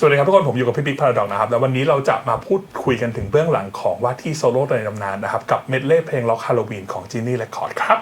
สวัสดีครับทุกคนผมอยู่กับพี่บิ๊กพาราดอกนะครับแล้ววันนี้เราจะมาพูดคุยกันถึงเบื้องหลังของว่าที่โซโล่ในตำนานนะครับ กับเมดเล่เพลงล็อกฮาโลวีนของจีนี่เลคคอร์ดครับ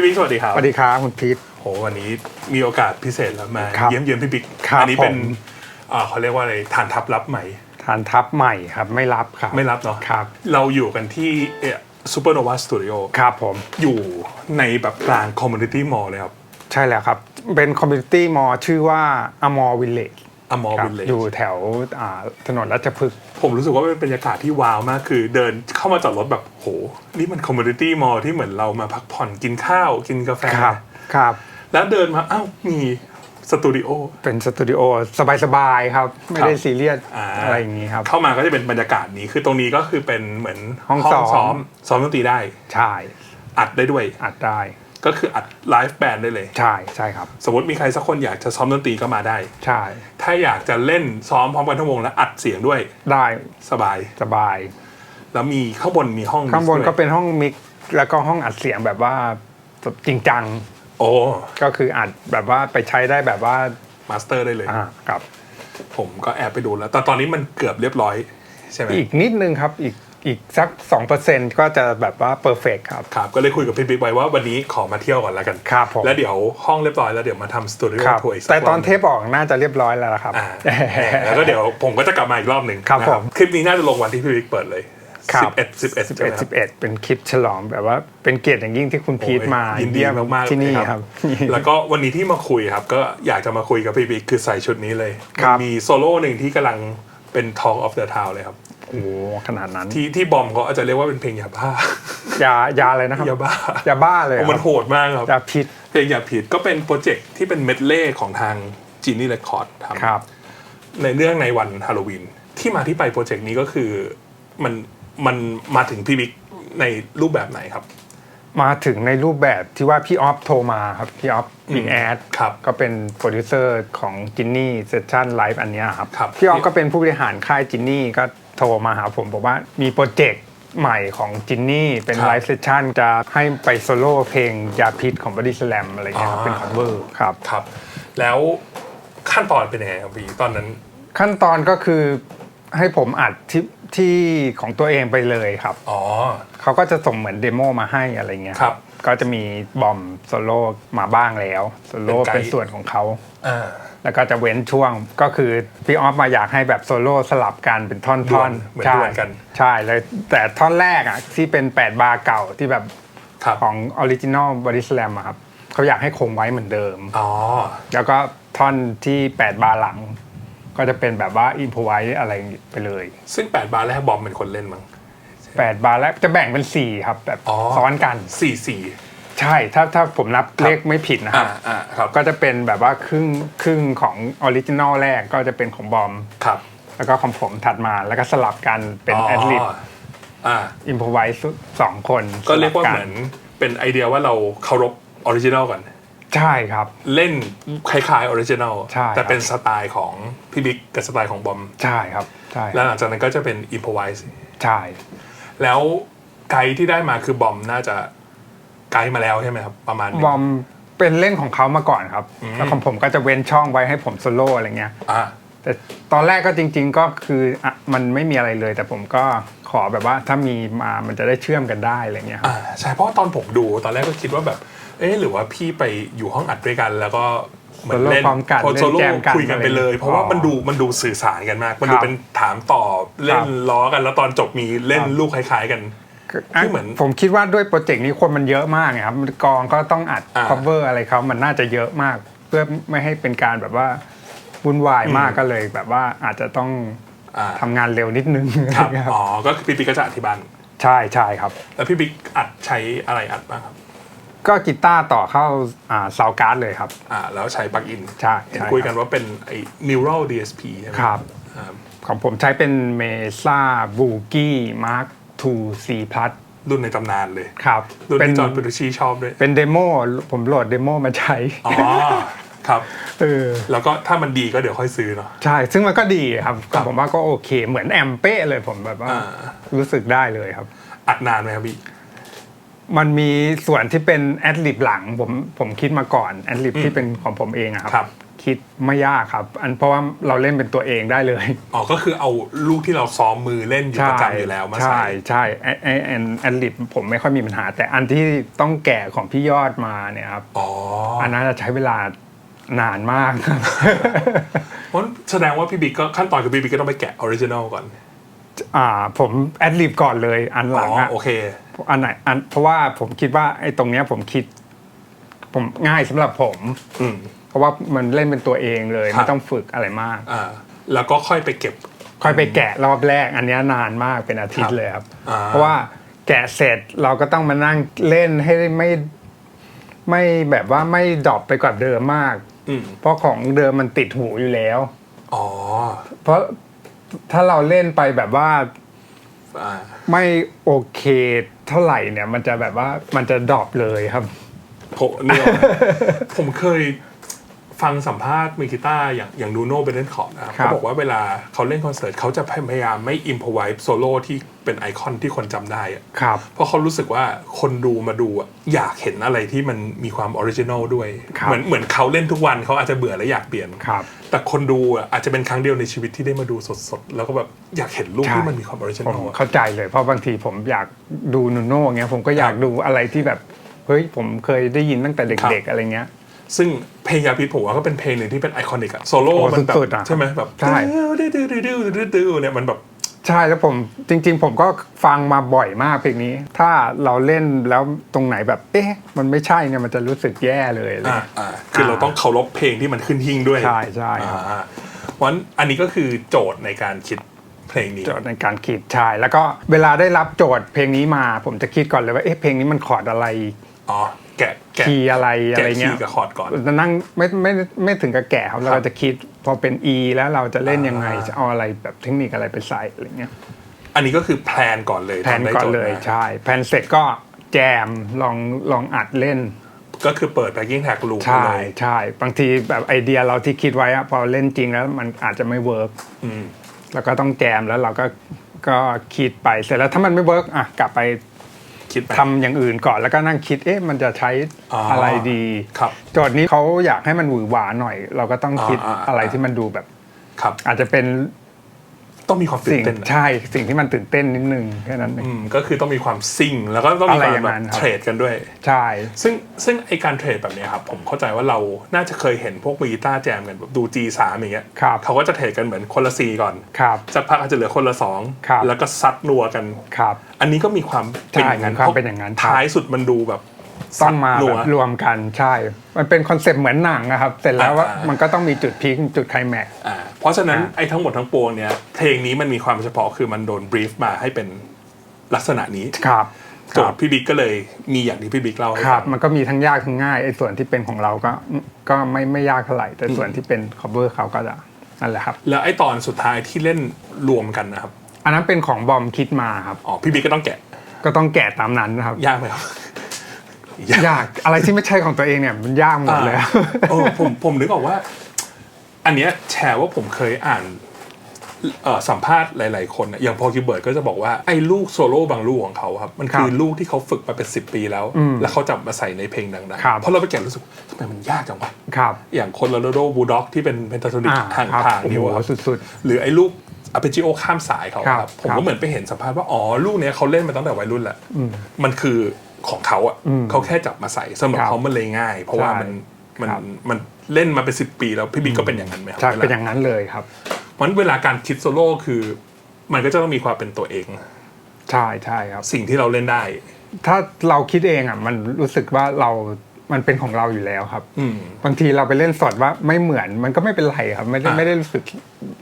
พี่บิ๊กสวัสดีครับสวัสดีครับคุณพีทโหวันนี้มีโอกาสพิเศษแล้วมาครับเยี่ยมเยือนพี่บิ๊กครับอันี้เป็นผมอ่าเขาเรียกว่าอะไรฐานทัพรับใหม่ทานทับใหม่ครับไม่รับครับไม่รับเนาะครับ เราอยู่กันที่ซูเปอร์โนวาสตูดิโอครับผมอยู่ในแบบกลางคอมมูนิตี้มอลเลยครับ ใช่แล้วครับ เป็นคอมมูนิตี้มอชื่อว่าอมอวิลเลจอมอครัวิลเลจอยู่แถวอ่าถนนรัชพฤกษ์ ผมรู้สึกว่าเป็นบรรยากาศที่ว้าวมากคือเดินเข้ามาจอดรถแบบโห นี่มันคอมมูนิตี้มอลที่เหมือนเรามาพักผ่อนกินข้าวกินกาแฟครับครับ แล้วเดินมาอ้าวมีสตูดิโอเป็นสตูดิโอสบายๆครับ ไม่ได้ซีเรียสอ่าอะไรอย่างนี้ครับ เข้ามาก็จะเป็นบรรยากาศนี้คือตรงนี้ก็คือเป็นเหมือนห้องซ้อมซ้อมซ้อมดนตรีได้ใช่อัดได้ด้วยอัดได้ ก็คืออัดไลฟ์แบนด์ได้เลย ใช่ใช่ครับ สมมติมีใครสักคนอยากจะซ้อมดนตรีก็มาได้ ใช่ ถ้าอยากจะเล่นซ้อมพร้อมกันทั้งวงแล้วอัดเสียงด้วยได้สบาย สบาย แล้วมีข้างบนมีห้องข้างบนด้วยก็เป็นห้องมิกซ์แล้วก็ห้องอัดเสียงแบบว่าจริงจังโอ้ก็คืออัดแบบว่าไปใช้ได้แบบว่ามาสเตอร์ได้เลย อ่าครับ ผมก็แอบไปดูแล้ว แต่ตอนนี้มันเกือบเรียบร้อย ใช่ไหมอีกนิดนึงครับอีก อีกสัก 2%ก็จะแบบว่าเพอร์เฟกครับ ครับ ก็เลยคุยกับพี่บิ๊กไว้ว่าวันนี้ขอมาเที่ยวก่อนแล้วกัน ครับผม แล้วเดี๋ยวห้องเรียบร้อยแล้วเดี๋ยวมาทำสตูดิโอครับทัวร์อีกสักแต่ตอนรบเทปออกน่าจะเรียบร้อยแล้วล่ะครับอ่าแล้วก็เดี๋ยวผมก็จะกลับมาอีกรอบหนึ่งครับนะผมคลิปนี้น่าจะลงวันที่พี่บิ๊กเปิดเลยครับสิบเอ็ดสิบเอ็ดใช่ไหม11ครับ11 เป็นคลิปฉลองแบบว่าเป็นเกียรติอย่างยิ่งที่คุณพีทมาโอ้ยยินดีเยี่ยมมากๆที่นี่เลยครับ แล้วก็วันนี้ที่มาคุยครับ ก็อยากจะมาคุยกับพี่บิ๊กคือใส่ชุดนี้เลยครับมันมีโซโล่หนึ่งที่กำลังเป็น Talk of the Town เลยครับ โอ้โหขนาดนั้นที่ที่บอมเขาอาจจะเรียกว่าเป็นเพลงยาบ้ายายาอะไรนะครับยาบ้ายาบ้าเลยโอ้คมันรับโหดมากครับยาพิษเพลงอย่าผิดก็เป็นโปรเจกต์ที่เป็นเมดเล่ของทางจีนี่เรคคอร์ดทครับำในเรื่องในวันฮาโลวีนที่มาที่ไปโปรเจกต์นี้ก็คือมันมันมาถึงพี่บิ๊กในรูปแบบไหนครับ มาถึงในรูปแบบที่ว่าพี่ออฟโทรมาครับ พี่ออฟบิ๊กแอดครับก็เป็นโปรดิวเซอร์ของจินนี่เซสชั่นไลฟ์อันเนี้ยครับครับ พี่ออฟก็เป็นผู้บริหารค่ายจินนี่ก็โทรมาหาผมบอกว่ามีโปรเจกต์ใหม่ของจินนี่เป็นครับไลฟ์เซสชั่นจะให้ไปโซโล่เพลงยาพิษของบอดี้สแลมอะไรเงี้ยครับอ่าเป็นคอนเวอร์ครับครับ แล้วขั้นตอนเป็นยังไงครับพี่ตอนนั้น ขั้นตอนก็คือให้ผมอัดที่ ที่ของตัวเองไปเลยครับ อ๋อ เขาก็จะส่งเหมือนเดโมมาให้อะไรเงี้ยครับ ก็จะมีบอมโซโล่มาบ้างแล้วโซโล่เป็นไกด์เป็นส่วนของเขาอ่าแล้วก็จะเว้นช่วงก็คือพี่ออฟมาอยากให้แบบโซโล่สลับกันเป็นท่อนดวท่อนนเหมือนใช่ดวลกัน ใช่เลยแต่ท่อนแรกอะที่เป็น 8 บาร์เก่าที่แบบครับของออริจินอลบอดี้สแลมอะครับเขาอยากให้คงไว้เหมือนเดิม อ๋อ แล้วก็ท่อนที่ 8 บาร์หลัง ก็จะเป็นแบบว่าอินพไว้อะไรไปเลย ซึ่ง 8 บาร์แรกบอมเป็นคนเล่นมั้ง8 บาร์แล้วจะแบ่งเป็น 4 ครับ แบบอ๋อซ้อนกันสี่สี่ใช่ถ้าถ้าผมนับเลขไม่ผิดนะคอ่ารับอ่าครับก็จะเป็นแบบว่าครึ่งครึ่งของออริจินอลแรกก็จะเป็นของบอมครับ แล้วก็ของผมถัดมาแล้วก็สลับกันเป็นแอดลิบอ่าอิมพอไว้สองคน ก็เรียกว่าสลับเหมือนเป็นไอเดียว่าเราเคารพออริจินอลก่อน ใช่ครับ เล่นคล้ายๆออริจินอลใช่ครับแต่เป็นสไตล์ของพี่บิ๊กกับสไตล์ของบอม ใช่ครับใช่แล้วหลังจากนั้นก็จะเป็นอิมพอไวส์ใช่ แล้วไกด์ที่ได้มาคือบอมน่าจะไกด์มาแล้วใช่ไหมครับประมาณหนึ่งบอมเป็นเล่นของเขามาก่อนครับ แล้วของผมก็จะเว้นช่องไว้ให้ผมโซโล่อะไรเงี้ยอ่าแต่ตอนแรกก็จริง ๆ ก็คืออะมันไม่มีอะไรเลย แต่ผมก็ขอแบบว่าถ้ามีมามันจะได้เชื่อมกันได้อะไรเงี้ยครับอ่าใช่เพราะว่าตอนผมดูตอนแรกก็คิดว่าแบบ เอ๊ะหรือว่าพี่ไปอยู่ห้องอัดด้วยกัน แล้วก็เหมือนเล่นโซโล่พร้อมกันพอโซโล่เล่นแจมกันคุยกันไปเลยอะไรอย่างเงี้ยเพราะว่าอ๋อมันดูมันดูสื่อสารกันมาก มันคดูรับเป็นถามตอบเล่นครับล้อกัน แล้วตอนจบมีเล่นครับ ลูกคล้าย ๆ กัน ที่เหมือนผมคิดว่าด้วยโปรเจกต์นี้คนมันเยอะมากไงครับกองก็ต้องอัด อ่า cover อะไรเขามันน่าจะเยอะมาก เพื่อไม่ให้เป็นการแบบว่าวุ่นวายมากอืมก็เลย แบบว่าอาจจะต้องอ่าทำงานเร็วนิดนึงครับอะไรเงี้ยอ๋อ ก็คือพี่บิ๊กก็จะอธิบายใช่ใช่ครับ แล้วพี่บิ๊กอัดใช้อะไรอัดบ้างครับ ก็กีตาร์ต่อเข้าอ่าซาวการ์ดเลยครับอ่าแล้วใช้ปลั๊กอินใช่เห็นใช่คุยกัรันบว่าเป็นไอ้ Neural DSP ใช่ไหมครับอ่าของผมใช้เป็นเมซ่าบูกี้มาร์ค2 C plus รุ่นในตำนานเลยครับรุ่นเป็นที่จอร์นปิรุชีชอบด้วยเป็นเดโมผมโหลดเดโมมาใช้อ๋อครับเออแล้วก็ถ้ามันดีก็เดี๋ยวค่อยซื้อเนาะใช่ ซึ่งมันก็ดีครับครับผมว่าก็โอเค เหมือนแอมเป้เลยผมแบบว่าอ่ารู้สึกได้เลยครับ อัดนานไหมครับพี่ มันมีส่วนที่เป็นแอดลิบหลังผมผมคิดมาก่อนแอดลิบอืมที่เป็นของผมเองอะครับครับ คิดไม่ยากครับ อันเพราะว่าเราเล่นเป็นตัวเองได้เลยอ๋อก็คือเอาลูกที่เราซ้อมมือเล่นอยู่ประจำอยู่แล้วมาใช่ใส่ ใช่แอแอแอนแอดลิบผมไม่ค่อยมีปัญหา แต่อันที่ต้องแกะของพี่ยอดมาเนี่ยครับอ๋ออันนั้นจะใช้เวลานานมากครับ เพราะแสดงว่าพี่บิ๊กก็ขั้นตอนคือพี่บิ๊กก็ต้องไปแกะออริจินอลก่อนอ่า ผมแอดลิบก่อนเลยอันหอ๋ลัองอะโอเคอันไหนอันเพราะว่าผมคิดว่าไอ้ตรงเนี้ยผมคิด ผมง่ายสำหรับผม อืมเพราะว่ามันเล่นเป็นตัวเองเลยครับไม่ต้องฝึกอะไรมากอ่าแล้วก็ค่อยไปเก็บ ค่อยไปแกะรอบแรก อันเนี้ยนานมากเป็นอาทิตครัย์บเลยครับอ่าเพราะว่าแกะเสร็จเราก็ต้องมานั่งเล่นให้ไม่ไม่แบบว่าไม่ดรอปไปกว่าเดิมมากอืมเพราะของเดิมมันติดหูอยู่แล้วอ๋อเพราะ ถ้าเราเล่นไปแบบว่าอ่าไม่โอเคเท่าไหร่เนี่ย มันจะแบบว่ามันจะดรอปเลยครับโหเนี่ยผมเคย ฟังสัมภาษณ์มือกีตาร์อย่างอย่างดูโน่เบนเดนคอร์ดนะครับครับเขาบอกว่าเวลาเขาเล่นคอนเสิร์ตเขาจะพยายามไม่อิมพอไวส์โซโล่ที่เป็นไอคอนที่คนจำได้อะครับเพราะเขารู้สึกว่าคนดูมาดูอะอยากเห็นอะไรที่มันมีความออริจินอลด้วยครับเหมือนเหมือนเขาเล่นทุกวันเขาอาจจะเบื่อและอยากเปลี่ยนครับแต่คนดูอะอาจจะเป็นครั้งเดียวในชีวิตที่ได้มาดูสดๆ แล้วก็แบบอยากเห็นรูปใช่ที่มันมีความออริจินผอมลอะเข้าใจเลยเพราะบางทีผมอยากดูนูโน่เงี้ยผมก็อยากครับดูอะไรที่แบบเฮ้ยผมเคยได้ยินตั้งแต่ครับเด็กๆอะไรเงี้ย ซึ่งเพลงยาพิษผมว่าก็เป็นเพลงหนึ่งที่เป็นไอคอนิกอะโซโล่โอ้มันแบบสุดๆอะ ใช่ไหมแบบใช่ดื้อดื้อดื้อดื้อดื้อดื้อเนี่ยมันแบบ ใช่แล้วผมจริง ๆ ผมก็ฟังมาบ่อยมากเพลงนี้ ถ้าเราเล่นแล้วตรงไหนแบบเอ๊ะมันไม่ใช่เนี่ยมันจะรู้สึกแย่เลยอะไรอ่าเงี้ย อ่าคือเราต้องเคารพเพลงที่มันขึ้นหิ้งด้วยใช่ใช่ครับ อ่าเพราะฉะนั้นอันนี้ก็คือโจทย์ในการคิดเพลงนี้ โจทย์ในการคิดใช่แล้วก็เวลาได้รับโจทย์เพลงนี้มา ผมจะคิดก่อนเลยว่าเอ๊ะเพลงนี้มันคอร์ดอะไร อ๋อ แกะแกะคีย์อะไรอะไรแกะคีเงี้ยย์กับคอร์ดก่อนจะนั่งไม่ไม่ไม่ถึงกับแก่ครับเราจะคิดพอเป็น E แล้วเราจะเล่นยังไงอ่าจะเอาอะไรแบบเทคนิคอะไรไปใส่อะไรเงี้ยอันนี้ก็คือแพลนก่อนเลยแพลนทำได้ก่อนโจทเลยมาใช่แพลนเสร็จก็แจมลองลองอัดเล่น ก็คือเปิด backing tag loop ไปใช่เลยใช่บางทีแบบไอเดียเราที่คิดไว้อะพอเล่นจริงแล้วมันอาจจะไม่เวิร์กอืมแล้วก็ต้องแจมแล้วเราก็ก็คิดไปเสร็จแล้วถ้ามันไม่เวิร์กอะกลับไป คิดไป ทำอย่างอื่นก่อนแล้วก็นั่งคิดเอ๊ะมันจะใช้อ๋อออะไรดีครับโจทย์นี้เขาอยากให้มันหวือหวาหน่อย เราก็ต้องคิดอ่าอ่าอ่า อะไรที่มันดูแบบ ครับ อาจจะเป็น ต้องมีความตื่สิ่นงเต้นนะใช่ สิ่งที่มันตื่นเต้นนิดนึงแค่นั้นเองอืมก็คือต้องมีความซิ่ง แล้วก็ต้องมีอะไรความอย่างแบนั้บนครับเทรดกันด้วย ใช่ ซึ่งซึ่งไอการเทรดแบบเนี้ยครับ ผมเข้าใจว่าเราน่าจะเคยเห็นพวกมือกีตาร์แจมกันแบบดู G3 อย่างเงี้ยครับเขาก็จะเทรดกันเหมือนคนละ C ก่อนครับสักพักอาจจะเหลือคนละสองครับแล้วก็ซัดนัวกันครับอันนี้ก็มีความเป็นอย่างนั้นใช่มีความเป็นอย่างนั้นครับท้ายสุดมันดูแบบ ต้องมาซัดนัแบวบรวมกันใช่ มันเป็นคอนเซปต์เหมือนหนังนะครับ เสร็จแล้วว่าอ่ามัมันก็ต้องมีจุดพีคจุดไคลแม็กซ์อ่าเพราะฉะนั้นอ่าไอ้ทั้งหมดทั้งปวงเนี่ยเพลงนี้มันมีความเฉพาะคือมันโดนบรีฟมาให้เป็นลักษณะนี้ครับโจทย์พี่บิ๊กก็เลยมีอย่างที่พี่บิ๊กเล่าให้ครัฟับงมันก็มีทั้งยากทั้งง่ายไอ้ส่วนที่เป็นของเราก็ก็ไม่ไม่ยากเท่าไหร่แต่ส่วนที่เป็น cover เขาก็จะนั่นแหละครับ แล้วไอ้ตอนสุดท้ายที่เล่นรวมกันนะครับ อันนั้นเป็นของบอมคิดมาครับอ๋อพี่บิ๊กก็ต้องแกะก็ต้องแกะตามนั้นนะครับ ยากไหมครับ ยากอะไรที่ไม่ใช่ของตัวเองเนี่ยมันยากหมดเลยอ่าเออผมผมนึกออกว่า อันเนี้ยแชร์ว่าผมเคยอ่านเอ่อสัมภาษณ์หลาย ๆ คนน่ะอย่างพอคิวเบิร์ตก็จะบอกว่าไอ้ลูกโซโล่บางลูกของเขาครับมันคือครับลูกที่เขาฝึกมาเป็นสิบปีแล้วอืมแล้วเขาจับมาใส่ในเพลงดังครับๆเพราะเราไปแกะรู้สึกทำไมมันยากจังวะครับอย่างคนโรโดบูด็อกที่เป็นเพนทาโทนิกอ่าห่างครับทางโอ้โหนิ้วอะครับสุดหรือไอ้ลูกอ p เปจิโอข้ามสายเขาครับครับผมครัก็บเหมือนไปเห็นสัมภาษณ์ว่า อ๋อ ลูกเนี้ยเขาเล่นมาตั้งแต่วัยรุ่นแหละมันคือ ของเขาอะอืมเขาแค่จับมาใส่สำหรับครับเขามันเลยง่าย เพราะว่าใช่มันมันครับมันเล่นมาเป็นสิบปีแล้วพี่บิ๊กก็เป็นอย่างนั้นไหมครัใช่วลเป็นอย่างนั้นเลยครับเพราะฉะนั้นเวลาการคิดโซโล่คือ มันก็จะต้องมีความเป็นตัวเอง ใช่ใช่ครับ สิ่งที่เราเล่นได้ ถ้าเราคิดเองอะมันรู้สึกว่าเรามันเป็นของเราอยู่แล้วครับอืมบางทีเราไปเล่นสดว่าไม่เหมือนมันก็ไม่เป็นไรครับ ไม่ได้อ่าไม่ได้รู้สึก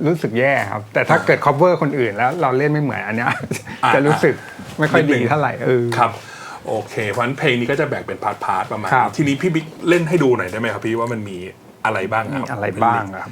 รู้สึกแย่ครับ แต่ถ้าอ่าเกิด cover คนอื่นแล้ว เราเล่นไม่เหมือนอันเนี้ยอ่าจะรู้สึกไม่ค่อยนิดนึดีงเท่าไหร่เออครับ โอเค เพราะฉะนั้นเพลงนี้ก็จะแบ่งเป็นพาร์ทพาร์ทประมาณครับนี้ทีนี้พี่บิ๊กเล่นให้ดูหน่อยได้ไหมครับพี่ว่ามันมีอะไรบ้างคมีรับ อะไรบ้างครับ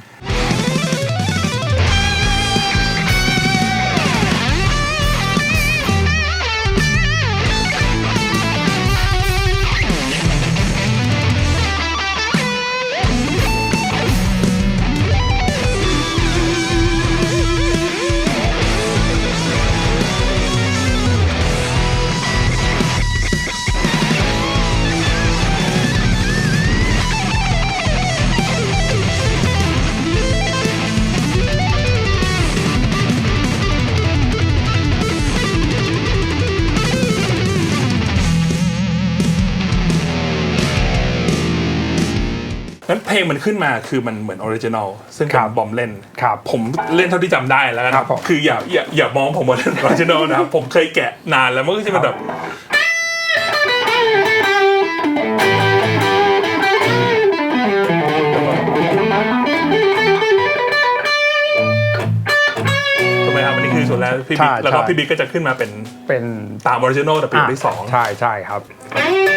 ลงมันขึ้นมาคือมันเหมือนออริจินอลซึ่งเป็ครันบบอมเล่น ครับผมเล่นเท่าที่จำได้แล้วกันครับผม คืออย่าอย่าอย่ามองผมว่าเล่นออริจินอลนะครับผมเคยแกะนานแล้วมันก็จะเป็นแบบ ถูกไหมครับอันนี้คือส่วนแรกพี่บิ๊กใช่แล้วก็ใช่ พี่บิ๊กก็จะขึ้นมาเป็นเป็นตามออริจินอลแต่เป็นที่สอง ใช่ใช่ครับอ่า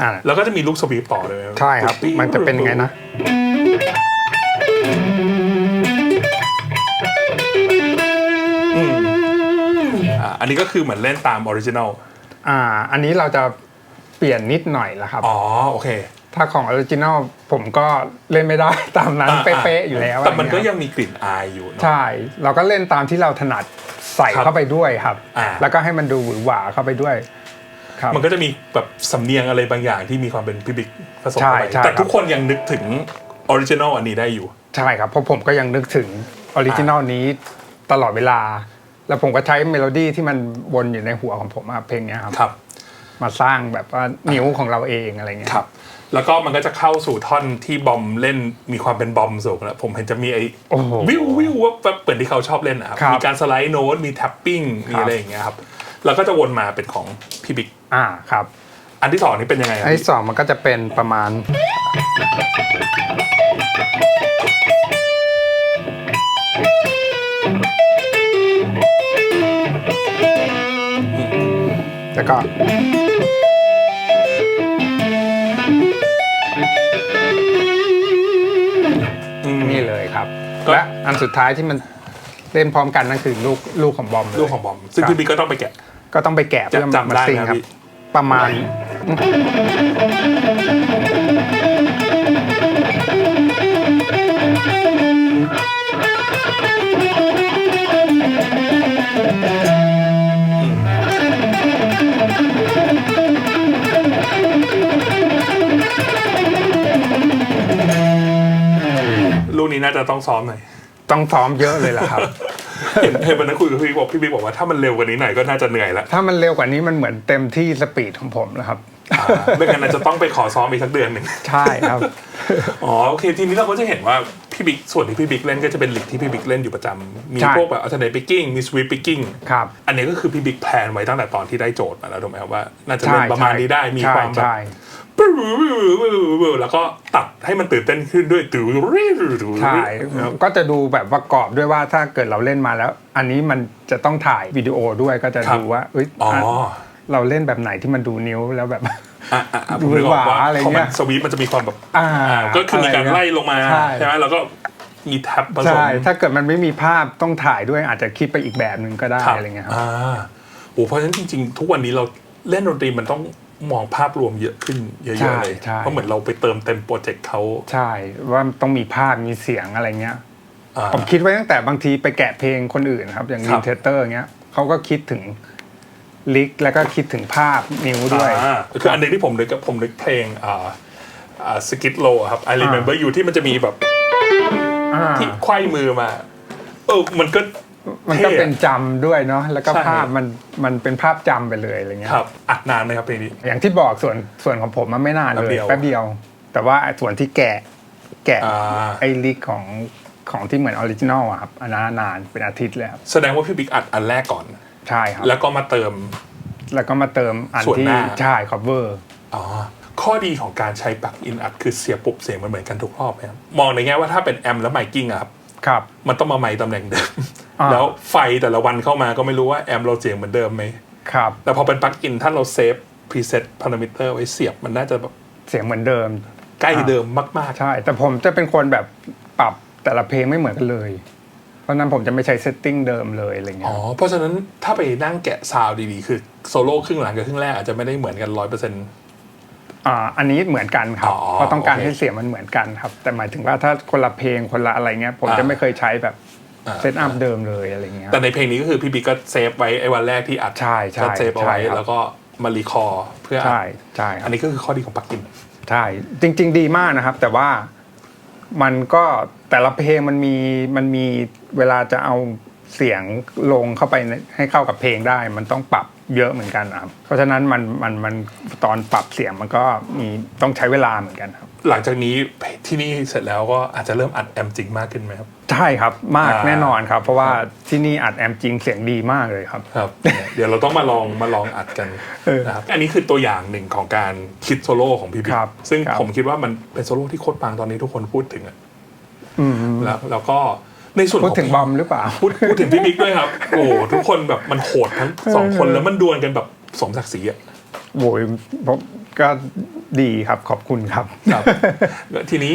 อ่า แล้วก็จะมีลูกสวีปต่อเลยไหมใช่ครับมันจะเป็นยังไงนะ อืมอ่าอันนี้ก็คือเหมือนเล่นตามออริจินอลอ่า อันนี้เราจะเปลี่ยนนิดหน่อยละครับ อ๋อโอเคถ้าของออริจินอลผมก็เล่นไม่ได้ ตามนั้นอ่าเป๊ะๆอยู่แล้วแต่มันก็อะไรเงี้ยยังมีกลิ่นอายอยู่เนอะใช่ เราก็เล่นตามที่เราถนัดใส่ครับเข้าไปด้วยครับ อ่า แล้วก็ให้มันดูหวือหวาเข้าไปด้วยครับ มันก็จะมีแบบสำเนียงอะไรบางอย่างที่มีความเป็นพี่บิ๊กผสมใช่เข้าไปใช่แต่ครับทุกคนยังนึกถึงออริจินอลอันนี้ได้อยู่ ใช่ครับเพราะผมก็ยังนึกถึงออริจินอลนี้ตลอดเวลา แล้วผมก็ใช้เมโลดี้ที่มันวนอยู่ในหัวของผมอะเพลงเนี้ยครับครับ มาสร้างแบบว่านิ้วของเราเองอะไรเงี้ยครับ แล้วก็มันก็จะเข้าสู่ท่อนที่บอมเล่นมีความเป็นบอมสูงแล้วผมเห็นจะมีไอ้โอ้โหวิววิวว่าแบบเหมือนที่เขาชอบเล่นนะครับครับมีการสไลด์โน้ตมีแท็ปปิ้งมีครับอะไรอย่างเงี้ยครับ แล้วก็จะวนมาเป็นของพี่บิ๊กอ่าครับ อันที่สองนี่เป็นยังไงครับไอ้สองมันก็จะเป็นประมาณ แล้วก็ อืม นี่เลยครับ ก็ และอันสุดท้ายที่มัน เล่นพร้อมกันนั่นคือลูกลูกของบอมเลยลูกของบอม ซึ่งครับพี่บิ๊กก็ต้องไปแกะ ก็ต้องไปแกะเพื่อจำมาได้ซิงไหมครับ พี่ประมาณ ลูกนี้น่าจะต้องซ้อมหน่อย ต้องซ้อมเยอะเลยล่ะครับ เห็นเห็นวันนั้นคุยกับพี่บิ๊กบอกพี่บิ๊กบอกว่าถ้ามันเร็วกว่านี้หน่อยก็น่าจะเหนื่อยแล้วถ้ามันเร็วกว่านี้มันเหมือนเต็มที่สปีดของผมแล้วครับอ่าไม่งั้นอาจจะต้องไปขอซ้อมอีกสักเดือนหนึ่ง ใช่ครับ อ๋อโอเคทีนี้เราก็จะเห็นว่าพี่บิ๊กส่วนที่พี่บิ๊กเล่นก็จะเป็นหลีกที่พี่บิ๊กเล่นอยู่ประจำมีใช่ พวกแบบอัลเทอร์เนทปิกกิ้งมีสวีปปิกกิ้งครับ อันนี้ก็คือพี่บิ๊กแพลนไว้ตั้งแต่ตอนที่ได้โจทย์มาแล้วถูกไหมครับว่า น่าจะใช่เล่นประมาณนี้ได้มีใช่ความแบบใช่ แล้วก็ตัดให้มันตื่นเต้นขึ้นด้วยตื่นใช่ก็จะดูแบบประกอบด้วยว่าถ้าเกิดเราเล่นมาแล้ว อันนี้มันจะต้องถ่ายวิดีโอด้วยก็จะดูว่าเอ้ยอ๋อเราเล่นแบบไหนที่มันดูนิ้วแล้วแบบอะอะอะผมนึกออกว่าหวาอะไรเงี้ยสวีปมันจะมีความแบบอ่าก็คือมีการไล่ลงมาใช่ไหมแล้วก็มีแท็บผสมใช่ถ้าเกิดมันไม่มีภาพต้องถ่ายด้วยอาจจะคิดไปอีกแบบหนึ่งก็ได้อะไรเงี้ยครับอ่าโอ้เพราะฉะนั้นจริงๆ ทุกวันนี้เราเล่นดนตรีมันต้อง มองภาพรวมเยอะขึ้นเยใช่อะๆเลยใช่ เพราะเหมือนเราไปเติมเต็มโปรเจกต์เขาใช่ ว่าต้องมีภาพมีเสียงอะไรเงี้ย อ่า ผมคิดไว้ตั้งแต่บางทีไปแกะเพลงคนอื่นนะครับ อย่างคลิรันบเทเตอร์เงี้ยเขาก็คิดถึงลิกแล้วก็คิดถึงภาพนิ้วด้วย อ่าคืออันหนึงที่ผมนึกกับผมนึกเพลงอ่าอ่าสกิทโลครับ I remember you ที่มันจะมีแบบอ่า ที่ไขว้มือมา เออมันก็ มันก็ท่อะเป็นจำด้วยเนาะแล้วก็ใช่ภาพมันมันเป็นภาพจำไปเลยอะไรเงี้ยครับอัดนานไหมครับเพลงนี้อย่างที่บอกส่วนส่วนของผมมันไม่นานเลยแป๊บเดียวแป๊บเดียวแต่ว่าไอ้ส่วนที่แกะแกะอ่าไอ้ลิกของของที่เหมือนออริจินอลอะครับอันนั้นนานเป็นอาทิตย์เลยครับแสดงว่าพี่บิ๊กอัดอันแรกก่อนใช่ครับ แล้วก็มาเติม แล้วก็มาเติมอันส่วนที่หน้าใช่ cover อ๋อข้อดีของการใช้ปลั๊กอินอัดคือเสียบปุ๊บเสียงมันเหมือนกันทุกรอบไหมครับมองในแง่ว่าถ้าเป็นแอมแล้วไมค์กิ้งอะครับครับ มันต้องมาไมค์ตำแหน่งเดิมอ่า แล้วไฟแต่ละวันเข้ามาก็ไม่รู้ว่าแอมเราเสียงเหมือนเดิมไหมครับ แต่พอเป็นปลั๊กอินถ้าเราเซฟพรีเซ็ตพารามิเตอร์ไว้เสียบมันน่าจะแบบเสียงเหมือนเดิม ใกล้อ่าเดิมมากใช่ แต่ผมจะเป็นคนแบบปรับแต่ละเพลงไม่เหมือนกันเลย เพราะฉะนั้นผมจะไม่ใช้เซตติ้งเดิมเลยอะไรๆเงี้อ๋อยเพราะฉะนั้นถ้าไปนั่งแกะซาวด์ดีๆ คือโซโล่ครึ่งหลังกับครึ่งแรกอาจจะไม่ได้เหมือนกันร้อยเปอร์เซ็นต์อ่าอันนี้เหมือนกันครับอ๋อเพราะต้องการโอเคให้เสียงมันเหมือนกันครับ แต่หมายถึงว่าถ้าคนละเพลงคนละอะไรเงี้ย ผมอ่าจะไม่เคยใช้แบบอ่า เซตอัพเดิมเลยอะไรเงี้ยแต่ในเพลงนี้ก็คือพี่บิ๊กก็เซฟไว้ไอ้วันแรกที่อัดใช่ใช่ก็เซฟเอาไว้ใช่ครับแล้วก็มารีคอร์เพื่ออัดใช่ใช่คอัรับนนี้ก็คือข้อดีของปลั๊กอินใช่จริง ๆ ดีมากนะครับ แต่ว่ามันก็แต่ละเพลงมันมีมันมีเวลาจะเอาเสียงลงเข้าไปในให้เข้ากับเพลงได้ มันต้องปรับเยอะเหมือนกันนะครับเพราะฉะนั้นมันมันมันตอนปรับเสียงมันก็มีต้องใช้เวลาเหมือนกันครับ หลังจากนี้ที่นี่เสร็จแล้วก็อาจจะเริ่มอัดแอมจริงมากขึ้นไหมครับ ใช่ครับมากอ่าแน่นอนครับ เพราะว่าที่นี่อัดแอมจริงเสียงดีมากเลยครับครับ เดี๋ยวเราต้องมาลองมาลองอัดกันเออนะครับอันนี้คือตัวอย่างหนึ่งของการคิดโซโล่ของพี่บิ๊กครับซึ่งครับผมคิดว่ามันเป็นโซโล่ที่โคตรปังตอนนี้ทุกคนพูดถึงอะอืมแล้วแล้วก็ในส่วนพูดของถึงบอมหรือเปล่าพูดพูดถึงพี่บิ๊กด้วยครับโอ้โหทุกคนแบบมันโหดทั้งสองคนแล้วมันดวลกันแบบสมศักดิ์ศรีอะโวยผม ก็ดีครับขอบคุณครับ ครับ ทีนี้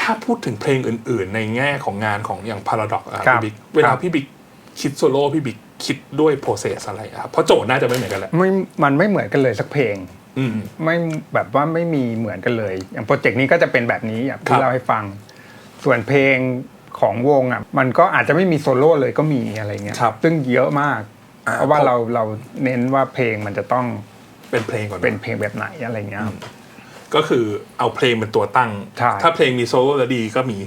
ถ้าพูดถึงเพลงอื่น ๆ ในแง่ของงานของอย่าง Paradox อะครับครับพี่บิ๊กเวลาครับพี่บิ๊กคิดโซโล่พี่บิ๊กคิดด้วยโปรเซสอะไรอะครับเพราะโจทย์น่าจะไม่เหมือนกันแหละไม่มันไม่เหมือนกันเลยสักเพลงอืมไม่แบบว่าไม่มีเหมือนกันเลย อย่างโปรเจกต์นี้ก็จะเป็นแบบนี้อย่างครัที่บเล่าให้ฟัง ส่วนเพลงของวงอะมันก็อาจจะไม่มีโซโล่เลยก็มีอะไรเงี้ยครับซึ่งเยอะมากอ่าเพราะว่าผมเราเราเน้นว่าเพลงมันจะต้อง เป็นเพลงก่อนเป็นเพลงแบบไหนอะไรเงี้ยครับก็คือเอาเพลงเป็นตัวตั้งใช่ถ้าเพลงมีโซโล่แล้วดีก็มี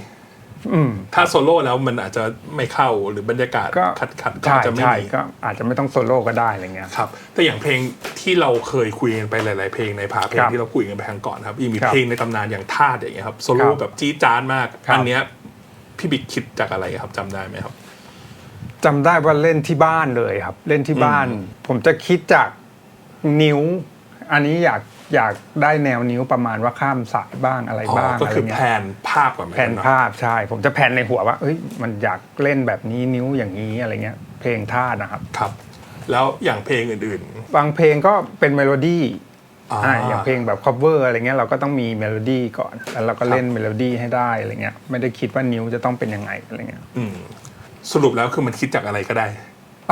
อืมถ้าโซโล่แล้วมันอาจจะไม่เข้าหรือบรรยากาศก็ขัดขัดๆก็ใช่อาจจะไม่ใช่มีก็อาจจะไม่ต้องโซโล่ก็ได้อะไรเงี้ยครับ แต่อย่างเพลงที่เราเคยคุยกันไปหลาย ๆ เพลงในผาเพลงครับที่เราคุยกันไปครั้งก่อนครับยังมีครับเพลงในตำนานอย่างทาสอย่างเงี้ยครับโซโล่ครับแบบจี๊ดจ๊าดมากครับอันเนี้ยพี่บิ๊กคิดจากอะไรครับจำได้ไหมครับจำได้ว่าเล่นที่บ้านเลยครับ เล่นที่บ้านอืมผมจะคิดจาก นิ้ว อันนี้อยากอยากได้แนวนิ้วประมาณว่าข้ามสายบ้างอะไรอ๋อบ้างก็อะไรคือเงี้แผยนภาพก่อนไหมแผนภาพใช่ ผมจะแผนในหัวว่าเอ้ยมันอยากเล่นแบบนี้นิ้วอย่างนี้อะไรเงี้ย เพลงท่าตุนะครับครับ แล้วอย่างเพลงอื่นบางเพลงก็เป็นเมโลดี้ๆอ่าอ่าอย่างเพลงแบบ cover อะไรเงี้ยเราก็ต้องมีเมโลดี้ก่อนแล้วเราก็ครับเล่นเมโลดี้ให้ได้อะไรเงี้ยไม่ได้คิดว่านิ้วจะต้องเป็นยังไงอะไรเงี้ยอืมสรุปแล้วคือมันคิดจากอะไรก็ได้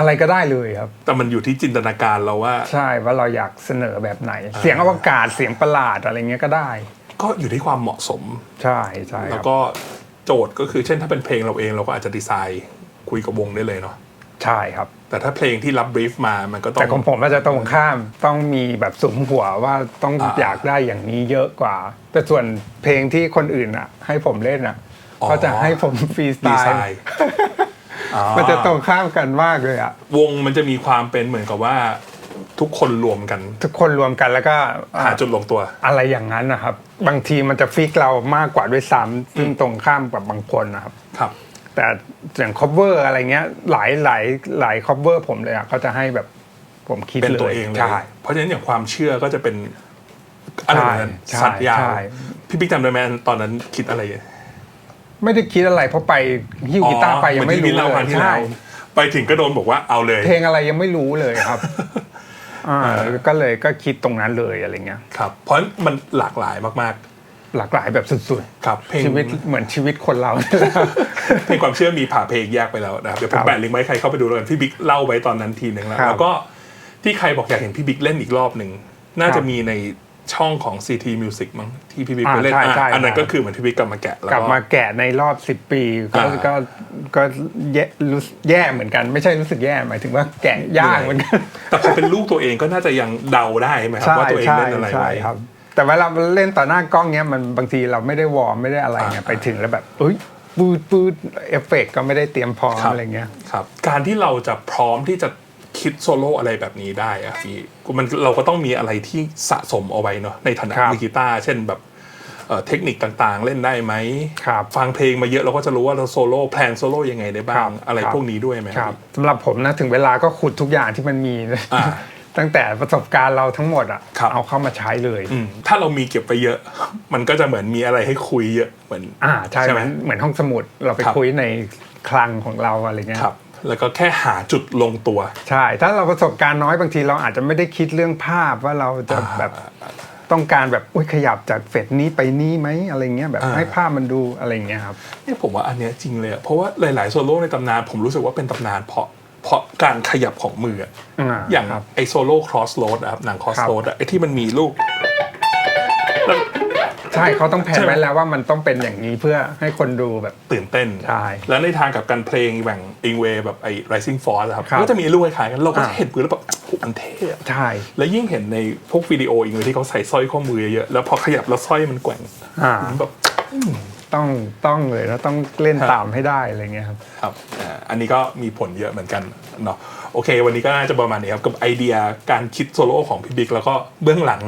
อะไรก็ได้เลยครับ แต่มันอยู่ที่จินตนาการเราว่า ใช่ว่าเราอยากเสนอแบบไหน เสียงอวกาศเสียงประหลาดอะไรเงี้ยก็ได้ ก็อยู่ที่ความเหมาะสม ใช่ใช่คแล้รัวบก็โจทย์ก็คือเช่นถ้าเป็นเพลงเราเองเราก็อาจจะดีไซน์คุยกับวงได้เลยเนาะใช่ครับ แต่ถ้าเพลงที่รับบรีฟมามันก็ต้องแต่ของผมอาจจะตรงข้ามต้องมีแบบสุมหัวว่าต้องอ่าอยากได้อย่างนี้เยอะกว่า แต่ส่วนเพลงที่คนอื่นอะ ให้ผมเล่นอะอ๋อก็จะให้ผมฟรีสไตดีไซล์น์อ่า มันจะตรงข้ามกันมากเลยอะวงมันจะมีความเป็นเหมือนกับว่าทุกคนรวมกัน ทุกคนรวมกันแล้วก็อ่าหาจุดลงตัว อะไรอย่างนั้นนะครับ บางทีมันจะฟิกเรามากกว่าด้วยซ้ำซึ่งตรงข้ามกับบางคนนะครับครับ แต่อย่าง cover อะไรเงี้ยหลายหลายหลาย cover ผมเลยอะเขาจะให้แบบผมคิดเป็นเลยตัวเองเลยใช่เพราะฉะนั้นอย่างความเชื่อก็จะเป็นอะไรแบบนั้นใช่สัตว์ยาวใช่พี่บิ๊กจำได้ไหมตอนนั้นคิดอะไร ไม่ได้คิดอะไรเพราะไปหิ้วกีตาร์ไปยังไม่เหอนที่รู้เราเลครั้ยงที่แล้ใช่วไปถึงก็โดนบอกว่าเอาเลย เพลงอะไรยังไม่รู้เลยครับอ่าเออก็เลยก็คิดตรงนั้นเลยอะไรเงี้ยครับ เพราะมันหลากหลายมากหลากหลายแบบสุดๆ ครับเพลงๆชีวิตเหมือนชีวิตคนเราเพลงความเชื่อมีผ่าเพลงแยกไปแล้วนะครับเดี๋ยวผคมรับแปะลิงก์ไว้ใครเข้าไปดูแล้วกันพี่บิ๊กเล่าไว้ตอนนั้นทีนึงแล้วครับแล้วก็ที่ใครบอกอยากเห็นพี่บิ๊กเล่นอีกรอบหนึ่งน่าครัจะบมีใน ช่องของ CT Music มั้งที่พี่บิ๊กไปอ่าเล่นใช่อะใช่ อันนั้นครับก็คือเหมือนพี่บิ๊กกลับมาแกะแล้วกลับมาแกะในรอบสิบปีก็อ่า ก็ก็แย่รู้สึกแย่เหมือนกัน ไม่ใช่รู้สึกแย่หมายถึงว่าแกะยากเหมือนกัน แต่พอเป็นลูกตัวเองก็น่าจะยังเดาได้ไหมครับ ว่าตัวเองเล่นอะไรใช่ไว้ ครับ แต่เวลาเล่นต่อหน้ากล้องเนี้ยมันบางทีเราไม่ได้วอร์มไม่ได้อะไรเงี้ยอ่า ไปถึงแล้วแบบเอ้ยปืดปืดเอฟเฟกต์ก็ไม่ได้เตรียมพร้อมครับอะไรเงี้ย ครับ การที่เราจะพร้อมที่จะ คิดโซโล่อะไรแบบนี้ได้อะพี่มันเราก็ต้องมีอะไรที่สะสมเอาไว้เนาะในฐานะครับมือกีตาร์เช่นแบบเอ่อเทคนิคต่างๆ เล่นได้ไหมครับฟังเพลงมาเยอะเราก็จะรู้ว่าเราโซโล่แพลนโซโล่ยังไงได้บ้าครังบอะไรครับพวกนี้ด้วยไหมครับสำหรับผมนะถึงเวลาก็ขุดทุกอย่างที่มันมีอ่าตั้งแต่ประสบการณ์เราทั้งหมดอะครับเอาเข้ามาใช้เลยอืมถ้าเรามีเก็บไปเยอะ มันก็จะเหมือนมีอะไรให้คุยเยอะเหมือนอ่าใช่ใช่ไหมเหมือนเหมือนห้องสมุดเราไปครับคุยในคลังของเราอะไรเงี้ยครับ แล้วก็แค่หาจุดลงตัว ใช่ ถ้าเราประสบการณ์น้อยบางทีเราอาจจะไม่ได้คิดเรื่องภาพว่าเราจะแบบต้องการแบบอุ้ยขยับจากเฟสนี้ไปนี้ไหมอะไรเงี้ยแบบอ่าให้ภาพมันดูอะไรเงี้ยครับเนี่ยผมว่าอันเนี้ยจริงเลยอะเพราะว่าหลาย ๆ โซโล่ในตำนานผมรู้สึกว่าเป็นตำนานเพราะเพราะการขยับของมืออะอ่าอย่างครับไอโซโล่ครอสโรดครับหนังครอสครับโรดอะไอที่มันมีลูกแล้ว ใช่เขาต้องแผนใช่ไหมไว้แล้วว่ามันต้องเป็นอย่างนี้เพื่อให้คนดูแบบ ตื่นเต้น ใช่แล้วในทางกับการเพลงแบ่งอิงเวแบบไอ rising force อะครับครับก็จะมีลูกคล้ายๆกันเราก็จะอ่า เห็นปืนแล้วแบบโอ้โหมันเท่อะใช่แล้วยิ่งเห็นในพวกวิดีโออิงเวที่เขาใส่สร้อยข้อมือเยอะๆแล้วพอขยับแล้วสร้อยมันแกว่งอ่ามันแบบ ต้องต้องเลยแล้วต้องเล่นครับตามให้ได้อะไรเงี้ยครับ ครับอ่าอันนี้ก็มีผลเยอะเหมือนกันเนาะโอเค วันนี้ก็น่าจะประมาณนี้ครับกับไอเดียการคิดโซโล่ของพี่บิ๊กแล้วก็เบื้องหลัง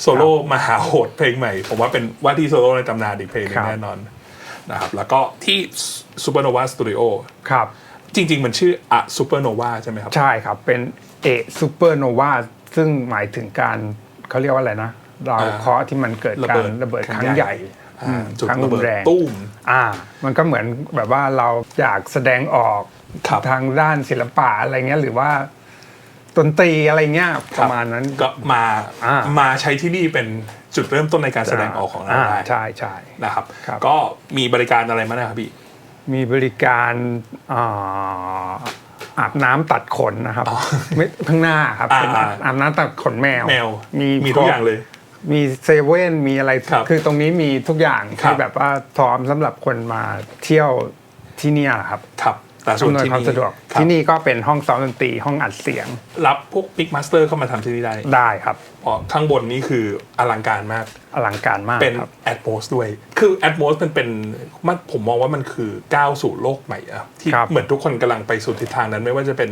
โซโล่มหาโหดเพลงใหม่ ผมว่าเป็นว่าที่โซโล่ในตำนานอีกเพลงหนึครังบแน่นอนนะครับแล้วก็ที่ Supernova Studio ครับจริง ๆ มันชื่ออะ Supernova ใช่ไหมครับ ใช่ครับ เป็นเอซูเปอร์โนวาซึ่งหมายถึงการเขาเรียกว่าอะไรนะดาวเคราะห์ที่มันเกิดระกาเบิรดระเบิดคครั้รั้งงใหใหญ่ญ่อ่าอืมจุดครั้งระรุเบินดแรงตุ้มอ่า มันก็เหมือนแบบว่าเราอยากแสดงออกครับทางด้านศิลปะอะไรเงี้ยหรือว่า ดนตรีอะไรเงี้ยประมาณนั้น ก็มาอ่ามาใช้ที่นี่เป็นจุดเริ่มต้นในการแสดงออกของเราได้ใช่ใช่นะครับครับก็มีบริการอะไรมางนะครับพี่มีบริการอ่าอาบน้ำตัดขนนะครับไม่ข้างหน้าครับอ่าเป็นอาบอาบน้ำตัดขนแมวแมวมีมีทุกอย่างเลย มีเซเว่นมีอะไรครับคือตรงนี้มีทุกอย่างครับที่แบบว่าพร้อมสำหรับคนมาเที่ยวที่เนี่ยครับครับ แต่ส่วนอำนวยที่ความนี่สะดวกครับที่นี่ก็เป็นห้องซ้อมดนตรีห้องอัดเสียง รับพวกบิ๊กมาสเตอร์เข้ามาทำที่นี่ได้ได้ครับเพราะข้างบนนี้คืออลังการมากอลังการมากเป็นครับแอดโมสด้วยคือแอดโมสมันเป็นมันผมมองว่ามันคือก้าวสู่โลกใหม่อะที่ครับเหมือนทุกคนกำลังไปสู่ทิศทางนั้นไม่ว่าจะเป็น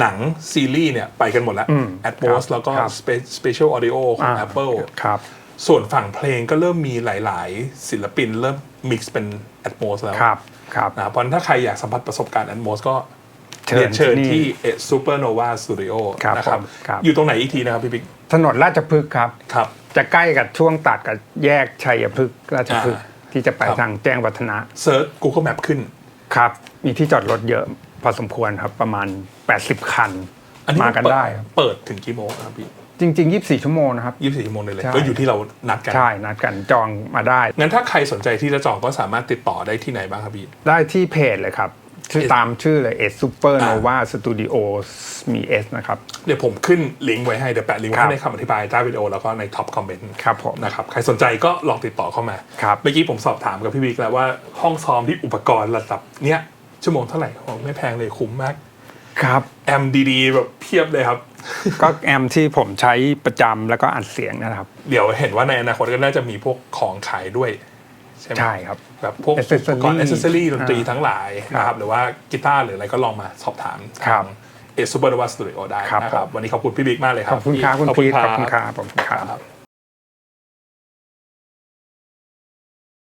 หนังซีรีส์เนี่ยไปกันหมดแล้วอืมแอดโมสครับแล้วก็ครับสเปเชียลออดิโอของอ่า Apple ครับส่วนฝั่งเพลงก็เริ่มมีหลาย ๆ ศิลปินเริ่มมิกซ์เป็นแอดโมสแล้วครับ ครับนะเพราะฉะนั้นถ้าใครอยากสัมผัสประสบการณ์แอดโมสก็เชิญเรียนเชิญที่นี่ที่เอซูเปอร์โนวาสตูดิโอครับนะครับผมครับ อยู่ตรงไหนอีกทีนะครับพี่บิ๊กถนนราชพฤกษ์ครับครับ จะใกล้กับช่วงตัดกับแยกชัยพฤกษ์ราชพฤกษ์อ่าที่จะไปครับทางแจ้งวัฒนะเซิร์ช Google Map ขึ้นครับ มีที่จอดรถเยอะพอสมควรครับประมาณ 80 คันอันนี้มากันเปิได้ครับเปิดถึงกี่โมงครับพี่ จริง ๆ 24 ชั่วโมงนะครับยี่สิบสี่ชั่วโมงเลยเลยใช่ ก็อยู่ที่เรานัดกัน ใช่นัดกันจองมาได้ งั้นถ้าใครสนใจที่จะจองก็สามารถติดต่อได้ที่ไหนบ้างครับพี่ ได้ที่เพจเลยครับ ชื่อเอสตามชื่อเลยเอสซูเปอร์โนวาสตูดิโอมีเอสนะครับ เดี๋ยวผมขึ้นลิงก์ไว้ให้ เดี๋ยวแปะลิงก์ไว้ครับให้ในคำอธิบายใต้วิดีโอแล้วก็ในท็อปคอมเมนต์ครับผมนะครับ ใครสนใจก็ลองติดต่อเข้ามา ครับ เมื่อกี้ผมสอบถามกับพี่บิ๊กแล้วว่าห้องซ้อมที่อุปกรณ์ระดับเนี้ยชั่วโมงเท่าไหร่โอ้ไม่แพงเลยคุ้มมาก ครับ แอมดีๆแบบเพียบเลยครับ ก็แอมที่ผมใช้ประจำแล้วก็อัดเสียงนะครับ เดี๋ยวเห็นว่าในอนาคตก็น่าจะมีพวกของขายด้วย ใช่ไหมใช่ครับ แบบพวกอุ Accessory ปกรณ์อ c เซสซอรี่ดนตรีอ่าทั้งหลายนะครับหรือว่ากีตาร์หรืออะไรก็ลองมาสอบถามครัทาบงเอซูเปอร์ดวัสตูดิโอได้ครับนะครับ ผม วันนี้ขอบคุณพี่บิ๊กมากเลยครัขบอบคุณครับคุณขอบพีทรัขอบคุณครับขอบคุณครับ ครับ